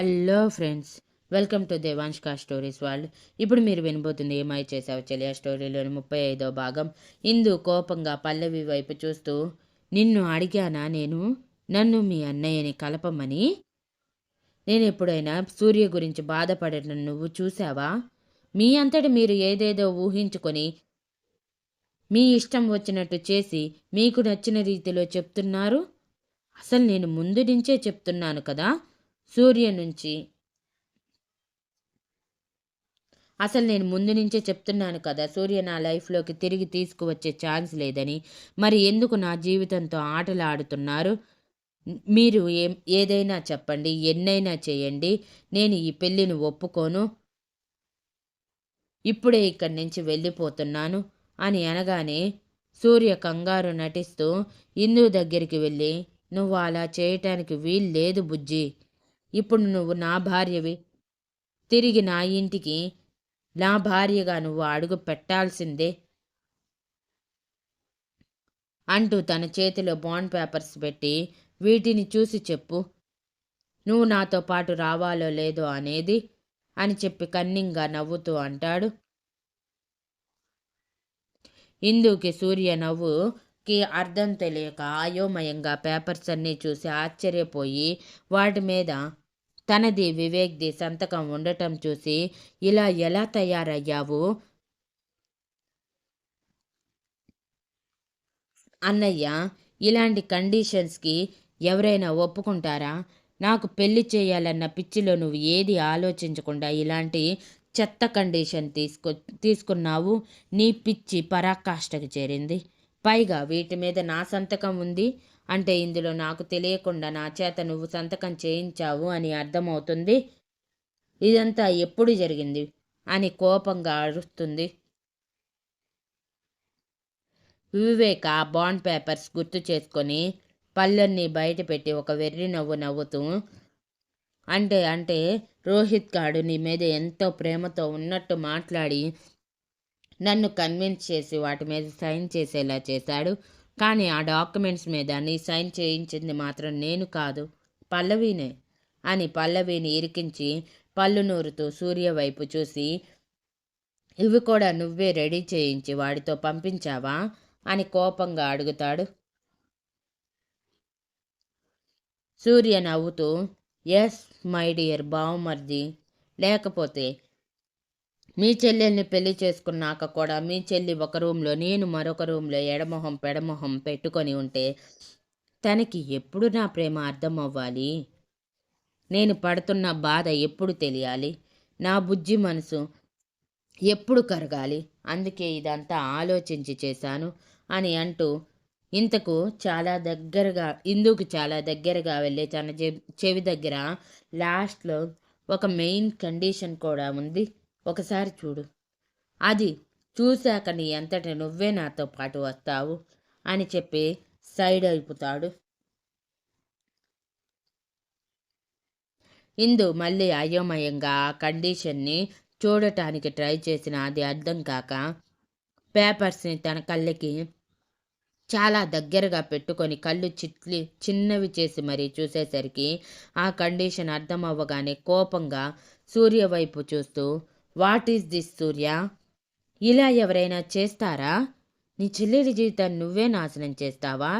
Hello friends welcome to దేవాంష్కా stories వాళ్ళు ఇప్పుడు మీరు వినబోతుంది ఏమై చేసావు చెలియా స్టోరీలోని ముప్పై ఐదో భాగం. ఇందు కోపంగా పల్లవి వైపు చూస్తూ నిన్ను అడిగానా నేను? నన్ను మీ అన్నయ్యని కలపమని? నేను ఎప్పుడైనా సూర్య గురించి బాధపడటం నువ్వు చూసావా మీ అంతటి మీరు ఏదేదో ఊహించుకొని మీ ఇష్టం వచ్చినట్టు చేసి మీకు నచ్చిన రీతిలో చెప్తున్నారు? అసలు నేను ముందు నుంచే చెప్తున్నాను కదా? సూర్య నుంచి. అసలు నేను ముందు నుంచే చెప్తున్నాను కదా సూర్య నా లైఫ్లోకి తిరిగి తీసుకువచ్చే ఛాన్స్ లేదని. మరి ఎందుకు నా జీవితంతో ఆటలు ఆడుతున్నారు మీరు ఏం ఏదైనా చెప్పండి ఎన్నైనా చేయండి. నేను ఈ పెళ్ళిని ఒప్పుకోను. ఇప్పుడే ఇక్కడి నుంచి వెళ్ళిపోతున్నాను అని అనగానే సూర్య కంగారు నటిస్తూ ఇందు దగ్గరికి వెళ్ళి నువ్వు అలా చేయటానికి వీలు లేదు బుజ్జి. ఇప్పుడు నువ్వు నా భార్యవి. తిరిగి నా ఇంటికి నా భార్యగా నువ్వు అడుగు పెట్టాల్సిందే అంటూ తన చేతిలో బాండ్ పేపర్స్ పెట్టి వీటిని చూసి చెప్పు. నువ్వు నాతో పాటు రావాలో లేదో అనేది అని చెప్పి కన్నింగా నవ్వుతూ అంటాడు. ఇందుకి సూర్య నవ్వుకి అర్థం తెలియక అయోమయంగా పేపర్స్ అన్నీ చూసి ఆశ్చర్యపోయి వాటి మీద తనది వివేక్ది సంతకం ఉండటం చూసి ఇలా ఎలా తయారయ్యావు? అన్నయ్య ఇలాంటి కండిషన్స్కి ఎవరైనా ఒప్పుకుంటారా? నాకు పెళ్ళి చేయాలన్న పిచ్చిలో నువ్వు ఏది ఆలోచించకుండా ఇలాంటి చెత్త కండిషన్ తీసుకు తీసుకున్నావు? నీ పిచ్చి పరాకాష్ఠకు చేరింది. పైగా వీటి మీద నా సంతకం ఉంది. అంటే ఇందులో నాకు తెలియకుండా నా చేత నువ్వు సంతకం చేయించావు అని అర్థమవుతుంది. ఇదంతా ఎప్పుడు జరిగింది? అని కోపంగా అరుస్తుంది. వివేక్ ఆ బాండ్ పేపర్స్ గుర్తు చేసుకొని పళ్ళన్నీ బయటపెట్టి ఒక వెర్రి నవ్వు నవ్వుతూ అంటే అంటే రోహిత్ గాడు నీ మీద ఎంతో ప్రేమతో ఉన్నట్టు మాట్లాడి నన్ను కన్విన్స్ చేసి వాటి మీద సైన్ చేసేలా చేశాడు. కానీ ఆ డాక్యుమెంట్స్ మీద నీ సైన్ చేయించింది మాత్రం నేను కాదు పల్లవినే అని పల్లవిని ఇరికించి పళ్ళు నూరుతూ సూర్య వైపు చూసి ఇవి కూడా నువ్వే రెడీ చేయించి వాడితో పంపించావా? అని కోపంగా అడుగుతాడు. సూర్య నవ్వుతూ ఎస్ మై డియర్ బావమర్ది లేకపోతే మీ చెల్లెల్ని పెళ్ళి చేసుకున్నాక కూడా మీ చెల్లి ఒక రూమ్లో నేను మరొక రూమ్లో ఎడమొహం పెడమొహం పెట్టుకొని ఉంటే తనకి ఎప్పుడు నా ప్రేమ అర్థం అవ్వాలి నేను పడుతున్న బాధ ఎప్పుడు తెలియాలి? నా బుజ్జి మనసు ఎప్పుడు కరగాలి? అందుకే ఇదంతా ఆలోచించి చేశాను అని అంటూ ఇంతకు చాలా దగ్గరగా ఇందుకు చాలా దగ్గరగా వెళ్ళి తన చెవి దగ్గర లాస్ట్లో ఒక మెయిన్ కండిషన్ కూడా ఉంది. ఒకసారి చూడు. అది చూశాక నీ అంతటి నువ్వే నాతో పాటు వస్తావు అని చెప్పి సైడ్ అయిపోతాడు. ఇందు మళ్ళీ అయోమయంగా ఆ కండిషన్ని చూడటానికి ట్రై చేసిన అది అర్థం కాక పేపర్స్ని తన కళ్ళకి చాలా దగ్గరగా పెట్టుకొని కళ్ళు చిట్లి చిన్నవి చేసి మరీ చూసేసరికి ఆ కండిషన్ అర్థం అవ్వగానే కోపంగా సూర్య వైపు చూస్తూ వాట్ ఈస్ దిస్ సూర్య? ఇలా ఎవరైనా చేస్తారా? నీ చెల్లెలి జీవితాన్ని నువ్వే నాశనం చేస్తావా?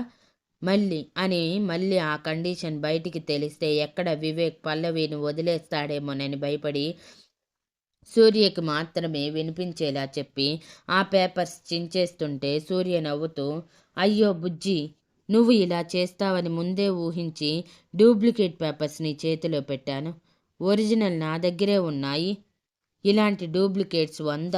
మళ్ళీ అని మళ్ళీ ఆ కండిషన్ బయటికి తెలిస్తే ఎక్కడ వివేక్ పల్లవిని వదిలేస్తాడేమోనని భయపడి సూర్యకి మాత్రమే వినిపించేలా చెప్పి ఆ పేపర్స్ చించేస్తుంటే సూర్య నవ్వుతూ అయ్యో బుజ్జి నువ్వు ఇలా చేస్తావని ముందే ఊహించి డూప్లికేట్ పేపర్స్ నీ చేతిలో పెట్టాను. ఒరిజినల్ నా దగ్గరే ఉన్నాయి. ఇలాంటి డూప్లికేట్స్ వంద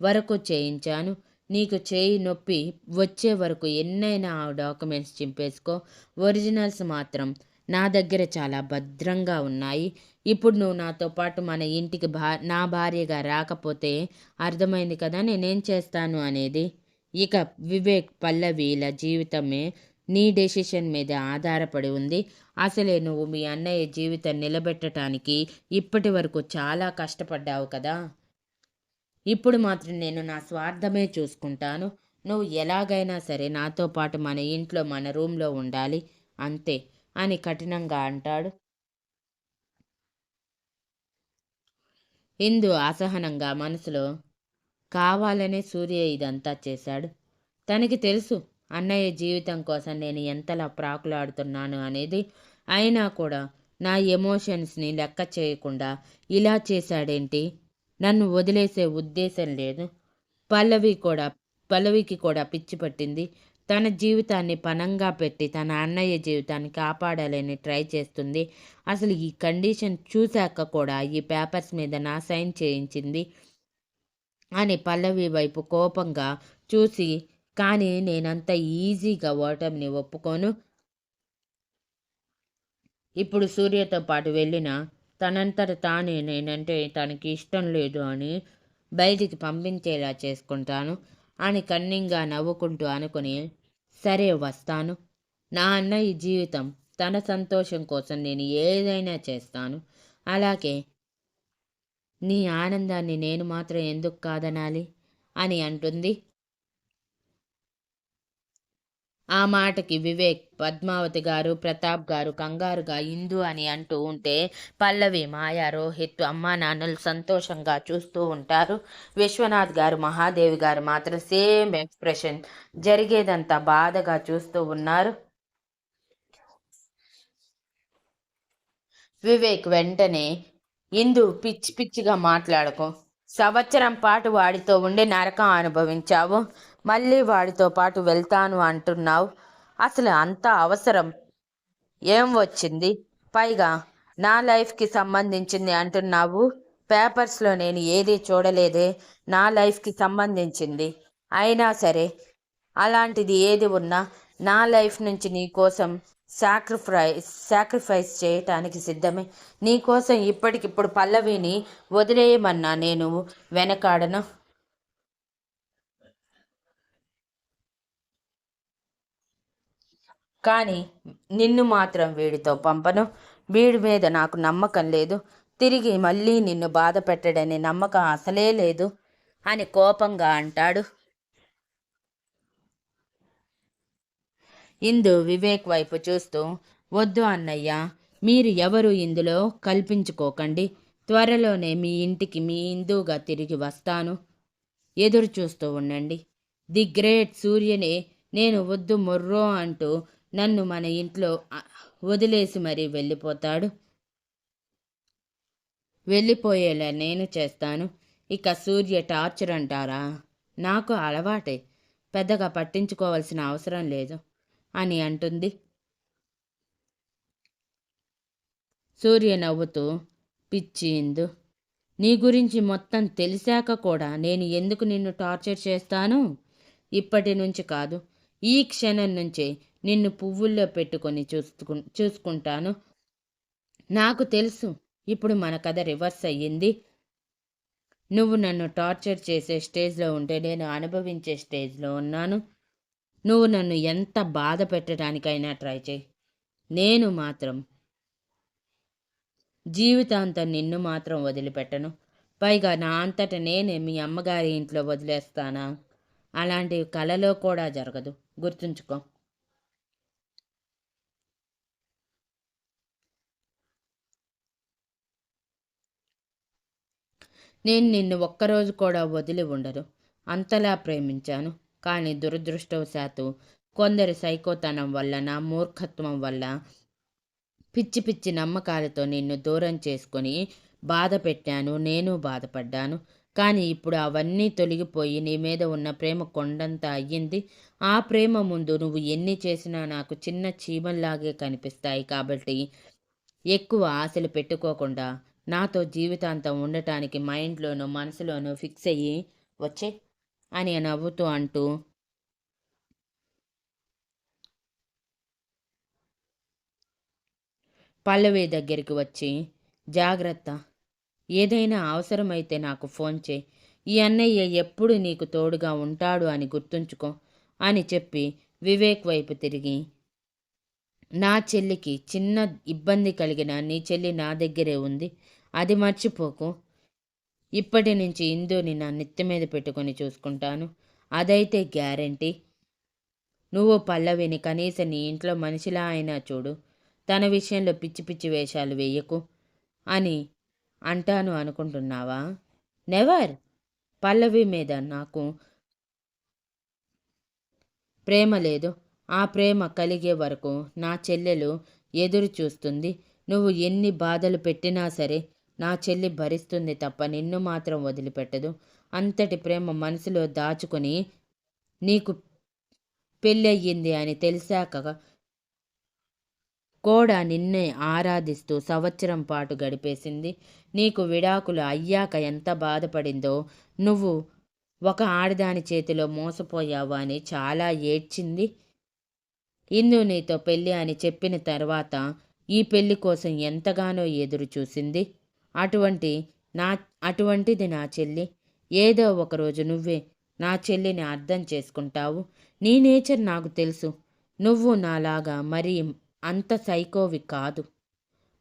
వరకు చేయించాను. నీకు చేయి నొప్పి వచ్చే వరకు ఎన్నైనా ఆ డాక్యుమెంట్స్ చింపేసుకో. ఒరిజినల్స్ మాత్రం నా దగ్గర చాలా భద్రంగా ఉన్నాయి. ఇప్పుడు నువ్వు నాతో పాటు మన ఇంటికి భా నా భార్యగా రాకపోతే అర్థమైంది కదా నేనేం చేస్తాను అనేది? ఇక వివేక్ పల్లవీల జీవితమే నీ డెసిషన్ మీద ఆధారపడి ఉంది. అసలే నువ్వు మీ అన్నయ్య జీవితం నిలబెట్టడానికి ఇప్పటి వరకు చాలా కష్టపడ్డావు కదా. ఇప్పుడు మాత్రం నేను నా స్వార్థమే చూసుకుంటాను. నువ్వు ఎలాగైనా సరే నాతో పాటు మన ఇంట్లో మన రూమ్లో ఉండాలి. అంతే అని కఠినంగా అంటాడు. ఇందు అసహనంగా మనసులో కావాలనే సూర్య ఇదంతా చేశాడు. తనకి తెలుసు అన్నయ్య జీవితం కోసం నేను ఎంతలా ప్రాకులాడుతున్నాను అనేది అయినా కూడా నా ఎమోషన్స్ని లెక్క చేయకుండా ఇలా చేశాడేంటి? నన్ను వదిలేసే ఉద్దేశం లేదు. పల్లవి కూడా పల్లవికి కూడా పిచ్చి పట్టింది. తన జీవితాన్ని పనంగా పెట్టి తన అన్నయ్య జీవితాన్ని కాపాడాలని ట్రై చేస్తుంది. అసలు ఈ కండిషన్ చూశాక కూడా ఈ పేపర్స్ మీద నా సైన్ చేయించింది అని పల్లవి వైపు కోపంగా చూసి కానీ నేనంత ఈజీగా ఓటమిని ఒప్పుకోను. ఇప్పుడు సూర్యతో పాటు వెళ్ళిన తనంతట తానే నేనంటే తనకి ఇష్టం లేదు అని బయటికి పంపించేలా చేసుకుంటాను. అని కన్నింగా నవ్వుకుంటూ అనుకుని సరే వస్తాను. నా అన్నయ్య జీవితం తన సంతోషం కోసం నేను ఏదైనా చేస్తాను. అలాగే నీ ఆనందాన్ని నేను మాత్రం ఎందుకు కాదనాలి? అని అంటుంది. ఆ మాటకి వివేక్ పద్మావతి గారు ప్రతాప్ గారు కంగారుగా ఇందు అని అంటూ ఉంటే పల్లవి మాయా రోహిత్ అమ్మా నాన్నలు సంతోషంగా చూస్తూ ఉంటారు. విశ్వనాథ్ గారు మహాదేవి గారు మాత్రం సేమ్ ఎక్స్ప్రెషన్. జరిగేదంతా బాధగా చూస్తూ ఉన్నారు. వివేక్ వెంటనే ఇందు పిచ్చి పిచ్చిగా మాట్లాడకు. సంవత్సరం పాటు వాడితో ఉండి నరకం అనుభవించావు. మళ్ళీ వాడితో పాటు వెళ్తాను అంటున్నావు. అసలు అంత అవసరం. ఏం వచ్చింది? పైగా నా లైఫ్కి సంబంధించింది అంటున్నావు. పేపర్స్లో నేను ఏది చూడలేదే. నా లైఫ్కి సంబంధించింది. అయినా సరే అలాంటిది ఏది ఉన్నా నా లైఫ్ నుంచి నీకోసం సాక్రిఫైస్ సాక్రిఫైస్ చేయటానికి సిద్ధమే. నీకోసం ఇప్పటికిప్పుడు పల్లవిని వదిలేయమన్నా నేను వెనకాడను? కానీ నిన్ను మాత్రం వీడితో పంపను. వీడి మీద నాకు నమ్మకం లేదు. తిరిగి మళ్ళీ నిన్ను బాధ పెట్టడని నమ్మకం అసలే లేదు అని కోపంగా అంటాడు. ఇందు వివేక్ వైపు చూస్తూ వద్దు అన్నయ్య మీరు ఎవరు ఇందులో కల్పించుకోకండి. త్వరలోనే మీ ఇంటికి మీ ఇందుగా తిరిగి వస్తాను. ఎదురు చూస్తూ ఉండండి. ది గ్రేట్ సూర్యనే నేను వద్దు మొర్రో అంటూ నన్ను మన ఇంట్లో వదిలేసి మరీ వెళ్ళిపోతాడు. వెళ్ళిపోయేలా నేను చేస్తాను. ఇక సూర్య టార్చర్ అంటారా? నాకు అలవాటే. పెద్దగా పట్టించుకోవాల్సిన అవసరం లేదు అని అంటుంది. సూర్య నవ్వుతూ పిచ్చి ఇందు నీ గురించి మొత్తం తెలిసాక కూడా నేను ఎందుకు నిన్ను టార్చర్ చేస్తాను? ఇప్పటి నుంచి కాదు ఈ క్షణం నుంచే నిన్ను పువ్వుల్లో పెట్టుకొని చూసుకు చూసుకుంటాను. నాకు తెలుసు ఇప్పుడు మన కథ రివర్స్ అయ్యింది. నువ్వు నన్ను టార్చర్ చేసే స్టేజ్లో ఉంటే నేను అనుభవించే స్టేజ్లో ఉన్నాను. నువ్వు నన్ను ఎంత బాధ పెట్టడానికైనా ట్రై చేయి. నేను మాత్రం జీవితాంతం నిన్ను మాత్రం వదిలిపెట్టను. పైగా నా అంతట నేనే మీ అమ్మగారి ఇంట్లో వదిలేస్తానా? అలాంటి కలలో కూడా జరగదు. గుర్తుంచుకో. నేను నిన్ను ఒక్కరోజు కూడా వదిలి ఉండరు అంతలా ప్రేమించాను. కానీ దురదృష్టవశాత్తు కొందరి సైకోతనం వల్ల నా మూర్ఖత్వం వల్ల పిచ్చి పిచ్చి నమ్మకాలతో నిన్ను దూరం చేసుకొని బాధ పెట్టాను. నేను బాధపడ్డాను. కానీ ఇప్పుడు అవన్నీ తొలగిపోయి నీ మీద ఉన్న ప్రేమ కొండంత అయ్యింది. ఆ ప్రేమ ముందు నువ్వు ఎన్ని చేసినా నాకు చిన్న చీమల్లాగే కనిపిస్తాయి కాబట్టి ఎక్కువ ఆశలు పెట్టుకోకుండా నాతో జీవితాంతం ఉండటానికి మైండ్లోనూ మనసులోనూ ఫిక్స్ అయ్యి వచ్చే అని నవ్వుతూ అంటూ పల్లవి దగ్గరికి వచ్చి జాగ్రత్త ఏదైనా అవసరమైతే నాకు ఫోన్ చేయి. ఈ అన్నయ్య ఎప్పుడు నీకు తోడుగా ఉంటాడు అని గుర్తుంచుకో అని చెప్పి వివేక్ వైపు తిరిగి నా చెల్లికి చిన్న ఇబ్బంది కలిగిన నీ చెల్లి నా దగ్గరే ఉంది. అది మర్చిపోకు. ఇప్పటి నుంచి ఇందుని నా నెత్తి మీద పెట్టుకొని చూసుకుంటాను. అదైతే గ్యారంటీ. నువ్వు పల్లవిని కనీసం నీ ఇంట్లో మనిషిలా అయినా చూడు. తన విషయంలో పిచ్చి పిచ్చి వేషాలు వేయకు అని అంటాను అనుకుంటున్నావా? నెవర్! పల్లవి మీద నాకు ప్రేమ లేదు. ఆ ప్రేమ కలిగే వరకు నా చెల్లెలు ఎదురు చూస్తుంది నువ్వు ఎన్ని బాధలు పెట్టినా సరే నా చెల్లి భరిస్తుంది తప్ప నిన్ను మాత్రం వదిలిపెట్టదు. అంతటి ప్రేమ మనసులో దాచుకొని నీకు పెళ్ళయ్యింది అని తెలిసాక కూడా నిన్నే ఆరాధిస్తూ సంవత్సరం పాటు గడిపేసింది. నీకు విడాకులు అయ్యాక ఎంత బాధపడిందో నువ్వు ఒక ఆడదాని చేతిలో మోసపోయావు అని చాలా ఏడ్చింది. ఇందు నీతో పెళ్ళి అని చెప్పిన తర్వాత ఈ పెళ్ళి కోసం ఎంతగానో ఎదురు చూసింది అటువంటి నా అటువంటిది నా చెల్లి ఏదో ఒకరోజు నువ్వే నా చెల్లిని అర్థం చేసుకుంటావు. నీ నేచర్ నాకు తెలుసు. నువ్వు నాలాగా మరీ అంత సైకోవి కాదు.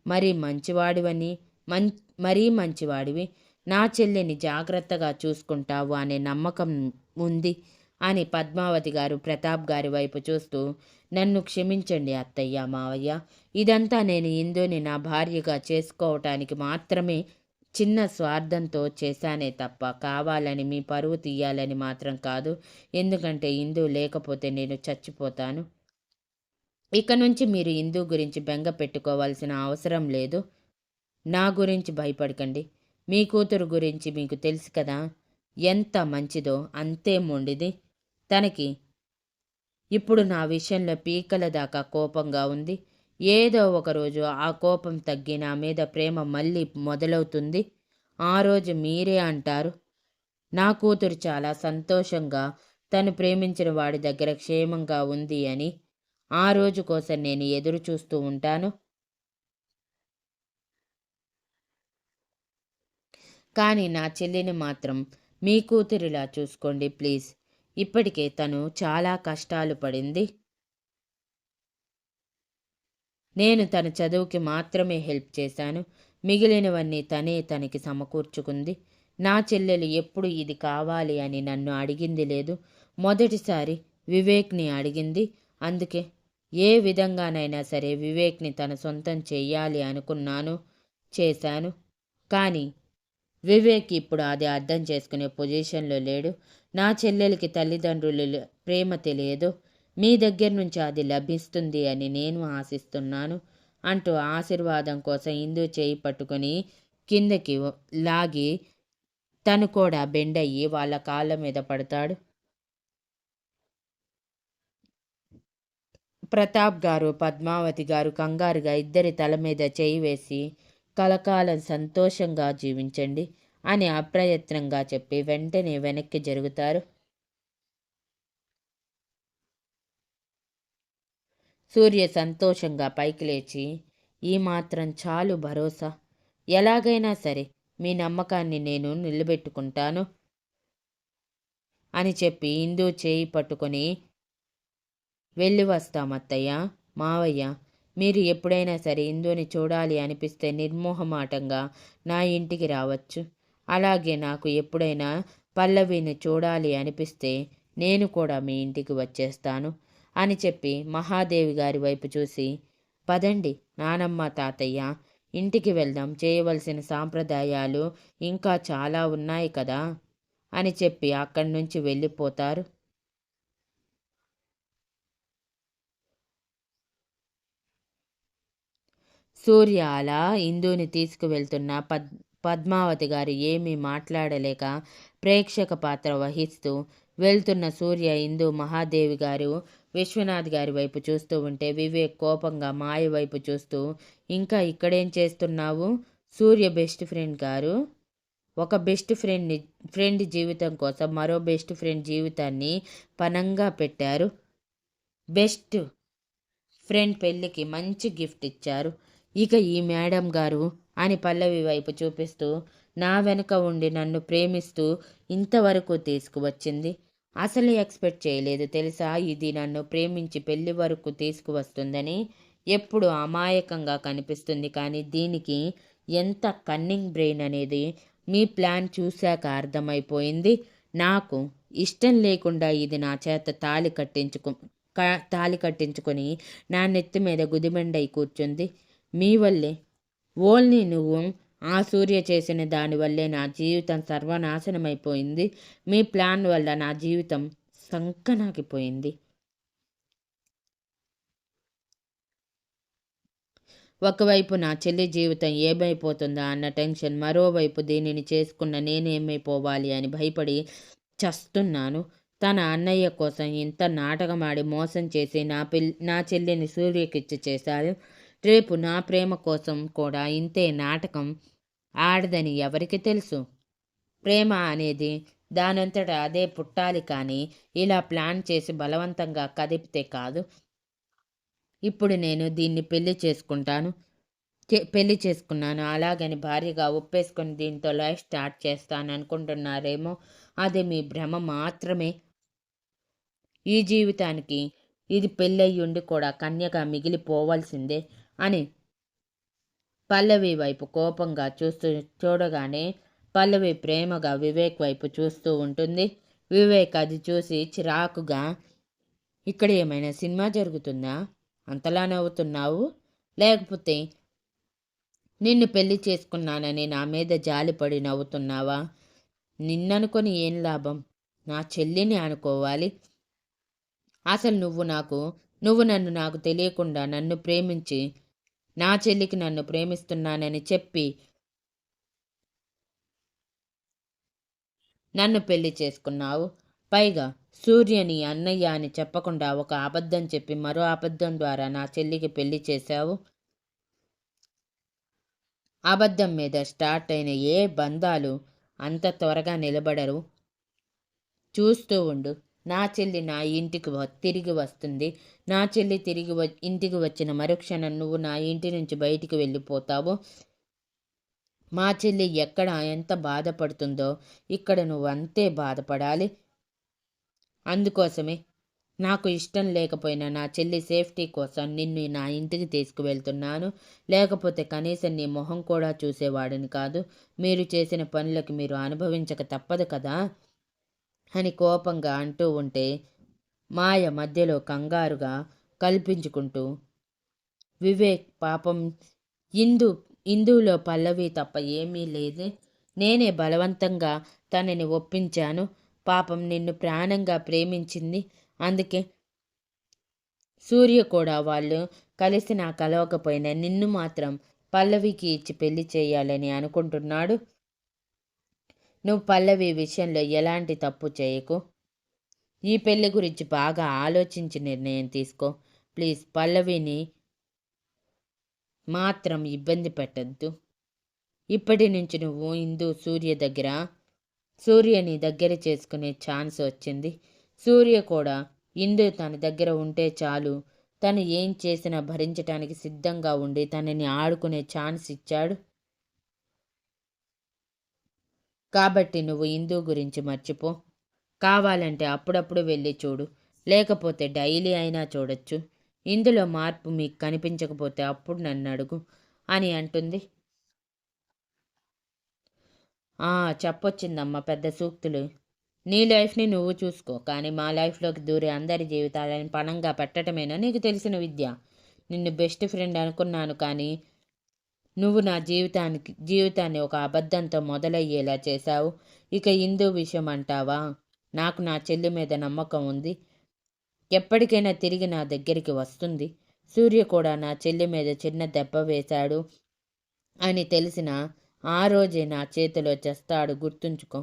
మరి మంచివాడివని మం మరీ మంచివాడివి. నా చెల్లిని జాగ్రత్తగా చూసుకుంటావు అనే నమ్మకం ఉంది. అని పద్మావతి గారు ప్రతాప్ గారి వైపు చూస్తూ నన్ను క్షమించండి అత్తయ్య మావయ్య. ఇదంతా నేను ఇందుని నా భార్యగా చేసుకోవటానికి మాత్రమే చిన్న స్వార్థంతో చేశానే తప్ప కావాలని మీ పరువు తీయాలని మాత్రం కాదు. ఎందుకంటే ఇందు లేకపోతే నేను చచ్చిపోతాను. ఇక నుంచి మీరు ఇందు గురించి బెంగ పెట్టుకోవాల్సిన అవసరం లేదు. నా గురించి భయపడకండి. మీ కూతురు గురించి మీకు తెలుసు కదా? ఎంత మంచిదో అంతే మొండిది. తనకి ఇప్పుడు నా విషయంలో పీకల దాకా కోపంగా ఉంది. ఏదో ఒకరోజు ఆ కోపం తగ్గి నా మీద ప్రేమ మళ్ళీ మొదలవుతుంది. ఆ రోజు మీరే అంటారు. నా కూతురు చాలా సంతోషంగా తను ప్రేమించిన వాడి దగ్గర క్షేమంగా ఉంది అని. ఆ రోజు కోసం నేను ఎదురు చూస్తూ ఉంటాను. కానీ నా చెల్లిని మాత్రం మీ కూతురిలా చూసుకోండి ప్లీజ్. ఇప్పటికే తను చాలా కష్టాలు పడింది. నేను తన చదువుకి మాత్రమే హెల్ప్ చేశాను. మిగిలినవన్నీ తనే తనకి సమకూర్చుకుంది. నా చెల్లెలు ఎప్పుడు ఇది కావాలి అని నన్ను అడిగింది లేదు. మొదటిసారి వివేక్ని అడిగింది. అందుకే ఏ విధంగానైనా సరే వివేక్ని తన సొంతం చెయ్యాలి అనుకున్నాను చేశాను. కానీ వివేక్ ఇప్పుడు అది అర్థం చేసుకునే పొజిషన్లో లేడు. నా చెల్లెలకి తల్లిదండ్రులు ప్రేమ తెలియదు. మీ దగ్గర నుంచి అది లభిస్తుంది అని నేను ఆశిస్తున్నాను అంటూ ఆశీర్వాదం కోసం ఇందు చేయి పట్టుకొని కిందకి లాగి తను కూడా బెండయ్యి వాళ్ళ కాళ్ళ మీద పడతాడు. ప్రతాప్ గారు పద్మావతి గారు కంగారుగా ఇద్దరి తల మీద చేయి వేసి కలకాలం సంతోషంగా జీవించండి. అని అప్రయత్నంగా చెప్పి వెంటనే వెనక్కి జరుగుతారు. సూర్య సంతోషంగా పైకి లేచి ఈ మాత్రం చాలు భరోసా. ఎలాగైనా సరే మీ నమ్మకాన్ని నేను నిలబెట్టుకుంటాను అని చెప్పి ఇందు చేయి పట్టుకొని వెళ్ళి వస్తాం అత్తయ్య మావయ్య. మీరు ఎప్పుడైనా సరే ఇందుని చూడాలి అనిపిస్తే నిర్మోహమాటంగా నా ఇంటికి రావచ్చు. అలాగే నాకు ఎప్పుడైనా పల్లవిని చూడాలి అనిపిస్తే నేను కూడా మీ ఇంటికి వచ్చేస్తాను అని చెప్పి మహాదేవి గారి వైపు చూసి పదండి నానమ్మ తాతయ్య ఇంటికి వెళ్దాం చేయవలసిన సాంప్రదాయాలు ఇంకా చాలా ఉన్నాయి కదా అని చెప్పి అక్కడి నుంచి వెళ్ళిపోతారు. సూర్య అలా ఇందుని తీసుకువెళ్తున్న పద్ పద్మావతి గారు ఏమీ మాట్లాడలేక ప్రేక్షక పాత్ర వహిస్తూ వెళ్తున్న సూర్య ఇందు మహాదేవి గారు విశ్వనాథ్ గారి వైపు చూస్తూ ఉంటే వివేక్ కోపంగా మాయ వైపు చూస్తూ ఇంకా ఇక్కడేం చేస్తున్నావు? సూర్య బెస్ట్ ఫ్రెండ్ గారు. ఒక బెస్ట్ ఫ్రెండ్ ఫ్రెండ్ జీవితం కోసం మరో బెస్ట్ ఫ్రెండ్ జీవితాన్ని పనంగా పెట్టారు. బెస్ట్ ఫ్రెండ్ పెళ్ళికి మంచి గిఫ్ట్ ఇచ్చారు. ఇక ఈ మేడం గారు అని పల్లవి వైపు చూపిస్తూ నా వెనుక ఉండి నన్ను ప్రేమిస్తూ ఇంతవరకు తీసుకువచ్చింది. అసలు ఎక్స్పెక్ట్ చేయలేదు తెలుసా? ఇది నన్ను ప్రేమించి పెళ్ళి వరకు తీసుకువస్తుందని. ఎప్పుడు అమాయకంగా కనిపిస్తుంది కానీ దీనికి ఎంత కన్నింగ్ బ్రెయిన్ అనేది మీ ప్లాన్ చూశాక అర్థమైపోయింది. నాకు ఇష్టం లేకుండా ఇది నా చేత తాలి కట్టించుకు తాలి కట్టించుకొని నా నెత్తి మీద గుదిమెండై కూర్చుంది. మీ వల్లే ఓన్లీ నువ్వు ఆ సూర్య చేసిన దానివల్లే నా జీవితం సర్వనాశనమైపోయింది. మీ ప్లాన్ వల్ల నా జీవితం సంకనాకిపోయింది. ఒకవైపు నా చెల్లి జీవితం ఏమైపోతుందా అన్న టెన్షన్ మరోవైపు దీనిని చేసుకున్న నేనేమైపోవాలి అని భయపడి చస్తున్నాను. తన అన్నయ్య కోసం ఇంత నాటకమాడి మోసం చేసి నా పిల్ నా చెల్లిని సూర్యకిచ్చి చేశారు. రేపు నా ప్రేమ కోసం కూడా ఇంతే నాటకం ఆడదని ఎవరికి తెలుసు? ప్రేమ అనేది దానంతట అదే పుట్టాలి కానీ ఇలా ప్లాన్ చేసి బలవంతంగా కదిపితే కాదు. ఇప్పుడు నేను దీన్ని పెళ్ళి చేసుకుంటాను. పెళ్ళి చేసుకున్నాను. అలాగని భారీగా ఒప్పేసుకొని దీంతో లైఫ్ స్టార్ట్ చేస్తాను అనుకుంటున్నారేమో? అది మీ భ్రమ మాత్రమే. ఈ జీవితానికి ఇది పెళ్ళయ్యుండి కూడా కన్యగా మిగిలిపోవాల్సిందే. అని. పల్లవి వైపు కోపంగా చూస్తూ చూడగానే పల్లవి ప్రేమగా వివేక్ వైపు చూస్తూ ఉంటుంది. వివేక్ అది చూసి చిరాకుగా ఇక్కడ ఏమైనా సినిమా జరుగుతుందా? అంతలా నవ్వుతున్నావు లేకపోతే నిన్ను పెళ్ళి చేసుకున్నానని నా మీద జాలిపడి నవ్వుతున్నావా? నిన్ననుకొని ఏం లాభం? నా చెల్లిని అనుకోవాలి అసలు నువ్వు నాకు నువ్వు నన్ను నాకు తెలియకుండా నన్ను ప్రేమించి నా చెల్లికి నన్ను ప్రేమిస్తున్నానని చెప్పి నన్ను పెళ్ళి చేసుకున్నావు. పైగా సూర్యని అన్నయ్య అని చెప్పకుండా ఒక అబద్ధం చెప్పి మరో అబద్ధం ద్వారా నా చెల్లికి పెళ్ళి చేశావు. అబద్ధం మీద స్టార్ట్ అయిన ఏ బంధాలు అంత త్వరగా నిలబడరు. చూస్తూ ఉండు. నా చెల్లి నా ఇంటికి తిరిగి వస్తుంది. నా చెల్లి తిరిగి ఇంటికి వచ్చిన మరుక్షణం నువ్వు నా ఇంటి నుంచి బయటికి వెళ్ళిపోతావు. మా చెల్లి ఎక్కడ ఎంత బాధపడుతుందో ఇక్కడ నువ్వు అంతే బాధపడాలి. అందుకోసమే నాకు ఇష్టం లేకపోయినా నా చెల్లి సేఫ్టీ కోసం నిన్ను నా ఇంటికి తీసుకువెళ్తున్నాను. లేకపోతే కనీసం నీ మొహం కూడా చూసేవాడిని కాదు. మీరు చేసిన పనులకు మీరు అనుభవించక తప్పదు కదా. అని కోపంగా అంటూ ఉంటే మాయ మధ్యలో కంగారుగా కల్పించుకుంటూ వివేక్ పాపం ఇందు ఇందులో పల్లవి తప్ప ఏమీ లేదు. నేనే బలవంతంగా తనని ఒప్పించాను. పాపం నిన్ను ప్రాణంగా ప్రేమించింది. అందుకే సూర్య కూడా వాళ్ళు కలిసి నా కలవకపోయినా నిన్ను మాత్రం పల్లవికి ఇచ్చి పెళ్ళి చేయాలని అనుకుంటున్నాడు. నువ్వు పల్లవి విషయంలో ఎలాంటి తప్పు చేయకు. ఈ పెళ్ళి గురించి బాగా ఆలోచించి నిర్ణయం తీసుకో. ప్లీజ్ పల్లవిని మాత్రం ఇబ్బంది పెట్టద్దు. ఇప్పటి నుంచి నువ్వు ఇందు సూర్య దగ్గర సూర్యని దగ్గర చేసుకునే ఛాన్స్ వచ్చింది. సూర్య కూడా ఇందు తన దగ్గర ఉంటే చాలు. తను ఏం చేసినా భరించడానికి సిద్ధంగా ఉండి తనని ఆడుకునే ఛాన్స్ ఇచ్చాడు. కాబట్టి నువ్వు హిందూ గురించి మర్చిపో. కావాలంటే అప్పుడప్పుడు వెళ్ళి చూడు. లేకపోతే డైలీ అయినా చూడొచ్చు. ఇందులో మార్పు మీకు కనిపించకపోతే అప్పుడు నన్ను అడుగు అని అంటుంది. చెప్పొచ్చిందమ్మ పెద్ద సూక్తులు. నీ లైఫ్ని నువ్వు చూసుకో కానీ మా లైఫ్లోకి దూరే అందరి జీవితాలని పణంగా పెట్టడమేనా నీకు తెలిసిన విద్య? నిన్ను బెస్ట్ ఫ్రెండ్ అనుకున్నాను కానీ నువ్వు నా జీవితానికి జీవితాన్ని ఒక అబద్ధంతో మొదలయ్యేలా చేశావు. ఇక హిందూ విషయం అంటావా నాకు నా చెల్లి మీద నమ్మకం ఉంది. ఎప్పటికైనా తిరిగి నా దగ్గరికి వస్తుంది. సూర్య కూడా నా చెల్లి మీద చిన్న దెబ్బ వేశాడు అని తెలిసిన ఆ రోజే నా చేతిలో చేస్తాడు. గుర్తుంచుకో.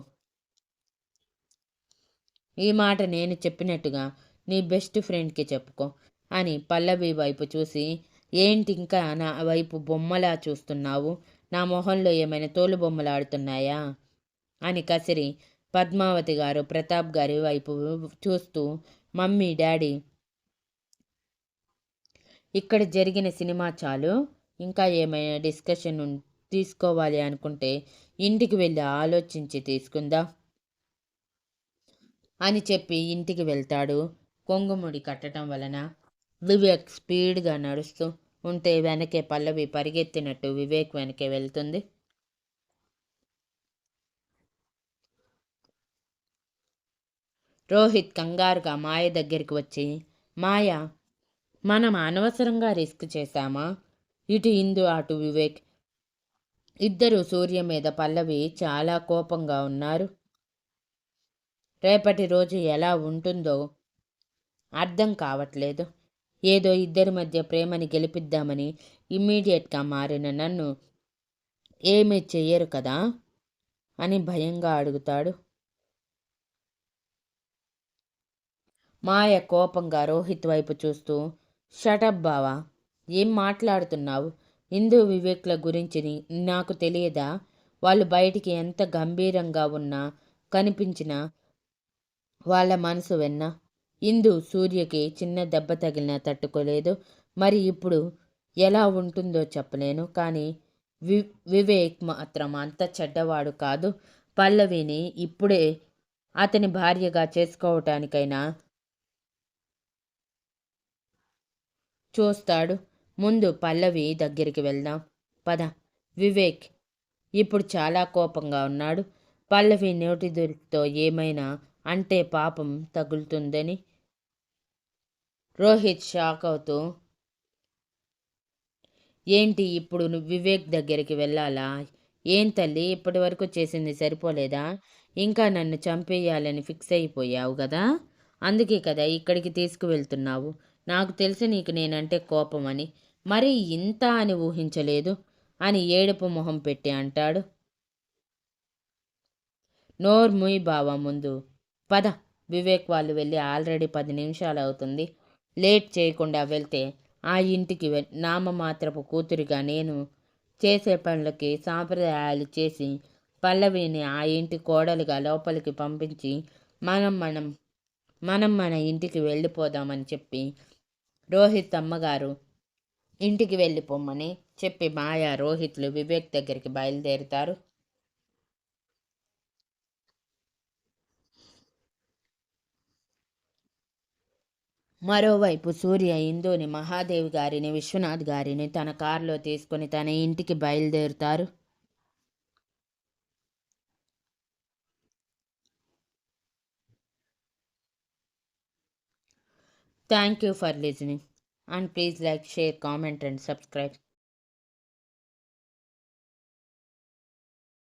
ఈ మాట నేను చెప్పినట్టుగా నీ బెస్ట్ ఫ్రెండ్కి చెప్పుకో అని పల్లవి వైపు చూసి ఏంటి ఇంకా నా వైపు బొమ్మలా చూస్తున్నావు? నా మొహంలో ఏమైనా తోలు బొమ్మలు ఆడుతున్నాయా అని కసిరి పద్మావతి గారు ప్రతాప్ గారి వైపు చూస్తూ మమ్మీ డాడీ ఇక్కడ జరిగిన సినిమా చాలు. ఇంకా ఏమైనా డిస్కషన్ తీసుకోవాలి అనుకుంటే ఇంటికి వెళ్ళి ఆలోచించి తీసుకుందా అని చెప్పి ఇంటికి వెళ్తాడు. కొంగుముడి కట్టడం వలన వివేక్ స్పీడ్గా నడుస్తూ ఉంటే వెనకే పల్లవి పరిగెత్తినట్టు వివేక్ వెనకే వెళ్తుంది. రోహిత్ కంగారుగా మాయ దగ్గరికి వచ్చి మాయ మనం అనవసరంగా రిస్క్ చేశామా? ఇటు ఇందు అటు వివేక్. ఇద్దరు సూర్య మీద పల్లవి చాలా కోపంగా ఉన్నారు. రేపటి రోజు ఎలా ఉంటుందో అర్థం కావట్లేదు. ఏదో ఇద్దరి మధ్య ప్రేమని గెలిపిద్దామని ఇమ్మీడియట్గా మారిన నన్ను ఏమీ చెయ్యరు కదా? అని భయంగా అడుగుతాడు. మాయ కోపంగా రోహిత్ వైపు చూస్తూ షటప్ బావా ఏం మాట్లాడుతున్నావు? హిందూ వివేక్ల గురించి నాకు తెలియదా? వాళ్ళు బయటికి ఎంత గంభీరంగా ఉన్నా కనిపించినా వాళ్ళ మనసు వెన్నా. ఇందు సూర్యకి చిన్న దెబ్బ తగిలినా తట్టుకోలేదు. మరి ఇప్పుడు ఎలా ఉంటుందో చెప్పలేను. కానీ వి వివేక్ మాత్రం అంత చెడ్డవాడు కాదు. పల్లవిని ఇప్పుడే అతని భార్యగా చేసుకోవటానికైనా చూస్తాడు. ముందు పల్లవి దగ్గరికి వెళ్దాం. పద. వివేక్ ఇప్పుడు చాలా కోపంగా ఉన్నాడు. పల్లవి నోటిదురితో ఏమైనా అంటే పాపం తగులుతుందని రోహిత్ షాక్ అవుతూ ఏంటి ఇప్పుడు నువ్వు వివేక్ దగ్గరికి వెళ్ళాలా? ఏం తల్లి ఇప్పటి వరకు చేసింది సరిపోలేదా? ఇంకా నన్ను చంపేయాలని ఫిక్స్ అయిపోయావు కదా? అందుకే కదా ఇక్కడికి తీసుకువెళ్తున్నావు. నాకు తెలిసి నీకు నేనంటే కోపం అని మరి ఇంత అని ఊహించలేదు అని ఏడుపు మొహం పెట్టి అంటాడు. నోర్ముయ్ బావా ముందు. పద. వివేక్ వాళ్ళు వెళ్ళి ఆల్రెడీ పది నిమిషాలు అవుతుంది. లేట్ చేయకుండా వెళ్తే ఆ ఇంటికి నామమాత్రపు కూతురిగా నేను చేసే పనులకి సాంప్రదాయాలు చేసి పల్లవిని ఆ ఇంటి కోడలుగా లోపలికి పంపించి మనం మనం మనం మన ఇంటికి వెళ్ళిపోదామని చెప్పి రోహిత్ అమ్మగారు ఇంటికి వెళ్ళిపోమ్మని చెప్పి మాయా రోహిత్లు వివేక్ దగ్గరికి బయలుదేరుతారు. మరోవైపు సూర్య ఇందుని మహాదేవి గారిని విశ్వనాథ్ గారిని తన కారులో తీసుకుని తన ఇంటికి బయలుదేరుతారు. Thank you for listening and please like share comment and subscribe